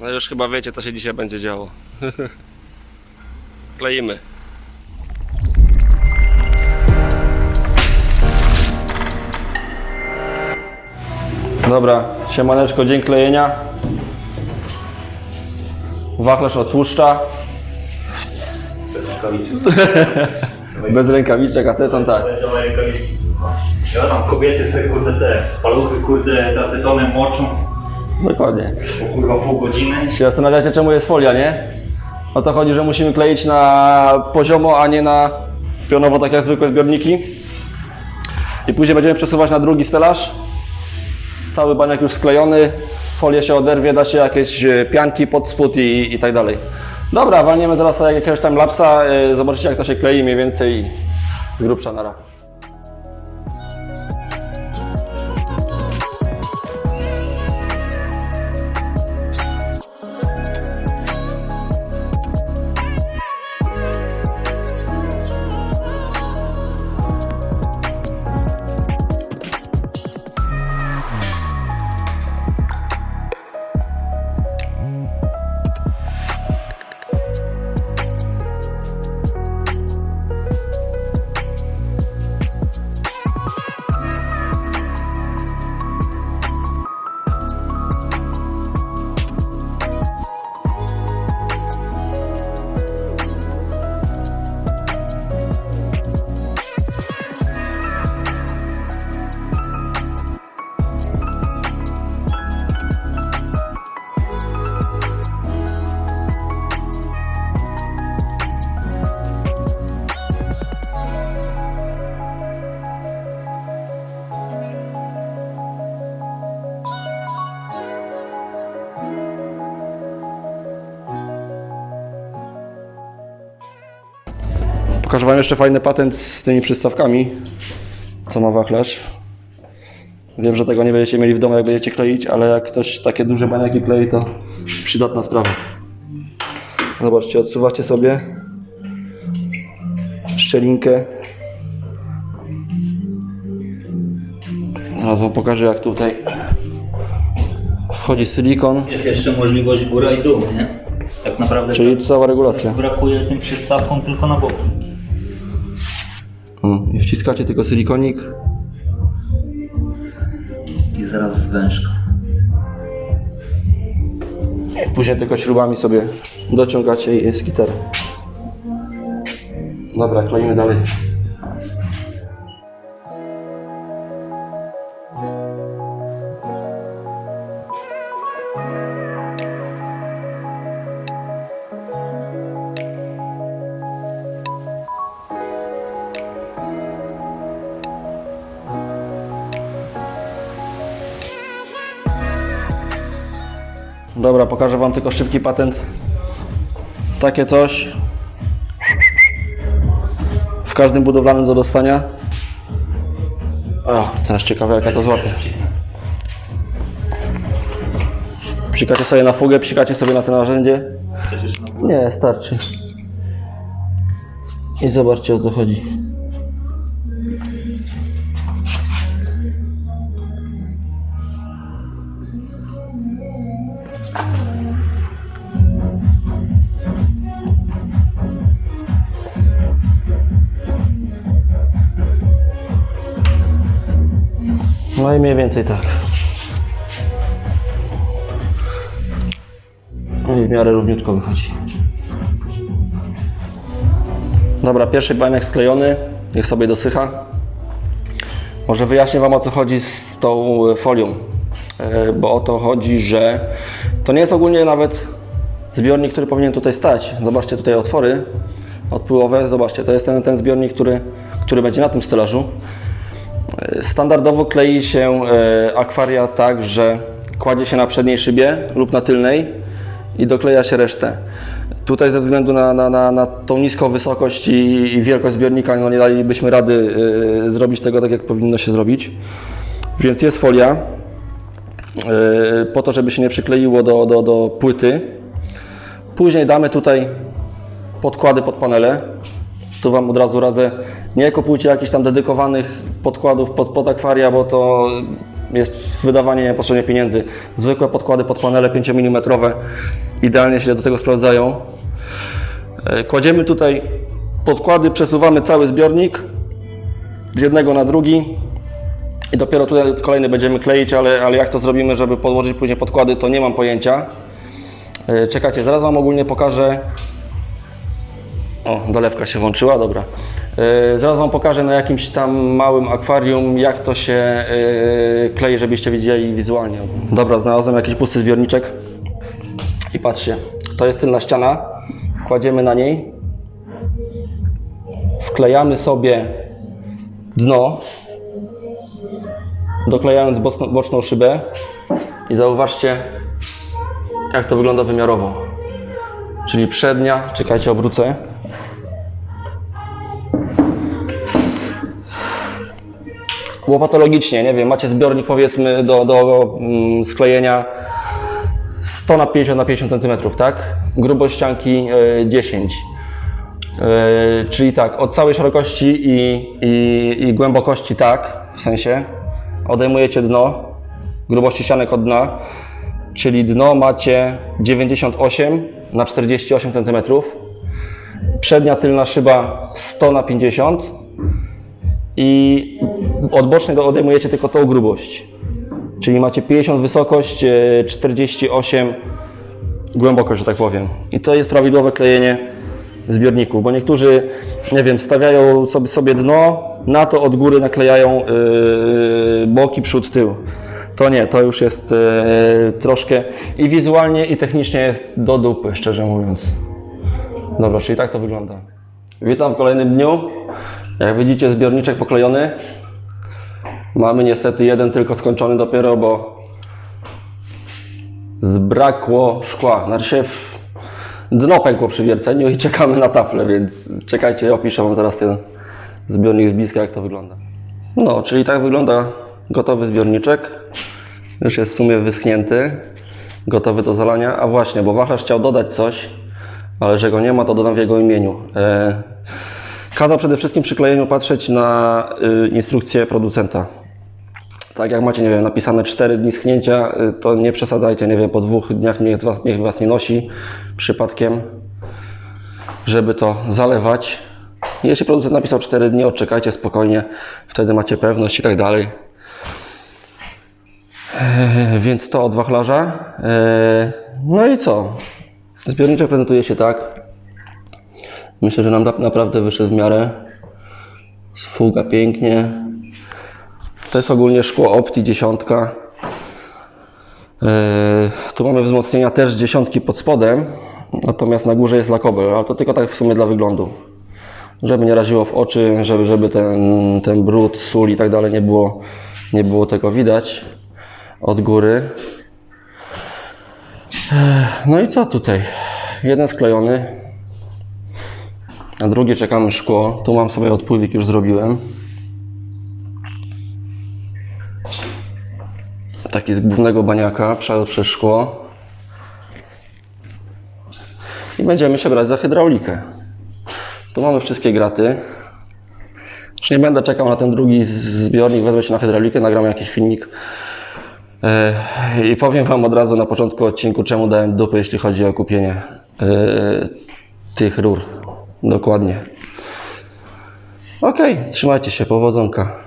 No już chyba wiecie, co się dzisiaj będzie działo. Kleimy. Dobra, siemaneczko, dzień klejenia. Wachlarz odtłuszcza. Bez rękawiczek, aceton tak. Dawaj rękawiczki. Ja tam kobiety sobie kurde te paluchy kurde acetonem moczą Dokładnie. po kurwa pół godziny. Się zastanawiacie, czemu jest folia, nie? O to chodzi, że musimy kleić na poziomo, a nie na pionowo, tak jak zwykłe zbiorniki. I później będziemy przesuwać na drugi stelaż. Cały baniak już sklejony, folia się oderwie, da się jakieś e, pianki pod spód i, i tak dalej. Dobra, walniemy zaraz sobie jakiegoś tam lapsa, e, zobaczycie jak to się klei mniej więcej z grubsza nara. Pokażę Wam jeszcze fajny patent z tymi przystawkami, co ma wachlarz. Wiem, że tego nie będziecie mieli w domu, jak będziecie kleić, ale jak ktoś takie duże baniaki klei, to przydatna sprawa. Zobaczcie, odsuwacie sobie szczelinkę. Zaraz Wam pokażę, jak tutaj wchodzi silikon, Jest jeszcze możliwość góra i dół, nie? Tak naprawdę czyli cała regulacja. brakuje tym przystawkom tylko na boku. O, I wciskacie tylko silikonik. I zaraz zwężka. Później tylko śrubami sobie dociągacie i jest gitara. Dobra, kleimy dalej. Dobra, pokażę Wam tylko szybki patent. Takie coś. W każdym budowlanym do dostania. O, teraz ciekawe jaka to złapie. Psikacie sobie na fugę, psikacie sobie na to narzędzie. Nie, starczy. I zobaczcie o co chodzi. No i mniej więcej tak. No i w miarę równiutko wychodzi. Dobra, pierwszy baniak sklejony, niech sobie dosycha. Może wyjaśnię Wam o co chodzi z tą e, folią, E, bo o to chodzi, że to nie jest ogólnie nawet zbiornik, który powinien tutaj stać. Zobaczcie tutaj otwory odpływowe, zobaczcie, to jest ten, ten zbiornik, który, który będzie na tym stelażu. E, Standardowo klei się e, akwaria tak, że kładzie się na przedniej szybie lub na tylnej i dokleja się resztę. Tutaj ze względu na, na, na, na tą niską wysokość i, i wielkość zbiornika no nie dalibyśmy rady y, zrobić tego tak, jak powinno się zrobić. Więc jest folia y, po to, żeby się nie przykleiło do, do, do płyty. Później damy tutaj podkłady pod panele. Tu Wam od razu radzę, nie kupujcie jakichś tam dedykowanych podkładów pod, pod akwaria, bo to jest wydawanie niepotrzebnie pieniędzy. Zwykłe podkłady pod panele 5 mm idealnie się do tego sprawdzają. E, Kładziemy tutaj podkłady, przesuwamy cały zbiornik z jednego na drugi i dopiero tutaj kolejny będziemy kleić, ale, ale jak to zrobimy, żeby podłożyć później podkłady, to nie mam pojęcia. E, Czekajcie, zaraz Wam ogólnie pokażę. O, dolewka się włączyła, dobra. E, Zaraz Wam pokażę na jakimś tam małym akwarium, jak to się e, klei, żebyście widzieli wizualnie. Dobra, znalazłem jakiś pusty zbiorniczek. I patrzcie, to jest tylna ściana. Kładziemy na niej. Wklejamy sobie dno, doklejając boczną szybę. I zauważcie, jak to wygląda wymiarowo. Czyli przednia, czekajcie, obrócę. Łopatologicznie, nie wiem, macie zbiornik powiedzmy do, do mm, sklejenia 100 na 50 na 50 cm, tak? Grubość ścianki e, 10. E, czyli tak, od całej szerokości i, i, i głębokości tak, w sensie odejmujecie dno, grubości ścianek od dna, czyli dno macie 98 na 48 cm, przednia tylna szyba 100 na 50 i od bocznej odejmujecie tylko tą grubość. Czyli macie 50 wysokość, e, 48 głębokość, że tak powiem. I to jest prawidłowe klejenie zbiorników, bo niektórzy, nie wiem, stawiają sobie, sobie dno, na to od góry naklejają yy, boki, przód, tył. To nie, to już jest yy, troszkę i wizualnie, i technicznie jest do dupy, szczerze mówiąc. Dobra, czyli tak to wygląda. Witam w kolejnym dniu. Jak widzicie, zbiorniczek poklejony. Mamy niestety jeden tylko skończony dopiero, bo zbrakło szkła. Znaczy się dno pękło przy wierceniu i czekamy na taflę, więc czekajcie, opiszę Wam zaraz ten zbiornik z bliska, jak to wygląda. No, czyli tak wygląda gotowy zbiorniczek. Już jest w sumie wyschnięty, gotowy do zalania. A właśnie, bo wachlarz chciał dodać coś, ale że go nie ma, to dodam w jego imieniu. E, kazał przede wszystkim przy klejeniu patrzeć na y, instrukcję producenta. Tak jak macie, nie wiem, napisane 4 dni schnięcia, y, to nie przesadzajcie, nie wiem, po dwóch dniach niech was, niech was nie nosi przypadkiem, żeby to zalewać. Jeśli producent napisał 4 dni, odczekajcie spokojnie, wtedy macie pewność i tak dalej. Eee, Więc to od wachlarza. Eee, No i co? Zbiorniczek prezentuje się tak. Myślę, że nam na- naprawdę wyszedł w miarę. Sfuga pięknie. To jest ogólnie szkło Opti dziesiątka. Yy, tu mamy wzmocnienia też dziesiątki pod spodem, natomiast na górze jest lakobel, ale to tylko tak w sumie dla wyglądu. Żeby nie raziło w oczy, żeby, żeby ten, ten brud, sól i tak dalej nie było, nie było tego widać od góry. Yy, No i co tutaj? Jeden sklejony, a drugi czekamy szkło. Tu mam sobie odpływik już zrobiłem. Taki z głównego baniaka, przeszedł przez szkło. I będziemy się brać za hydraulikę. Tu mamy wszystkie graty. Już nie będę czekał na ten drugi zbiornik, wezmę się na hydraulikę, nagram jakiś filmik. E, I powiem Wam od razu na początku odcinku, czemu dałem dupy, jeśli chodzi o kupienie e, tych rur. Dokładnie. Okej, trzymajcie się, powodzonka.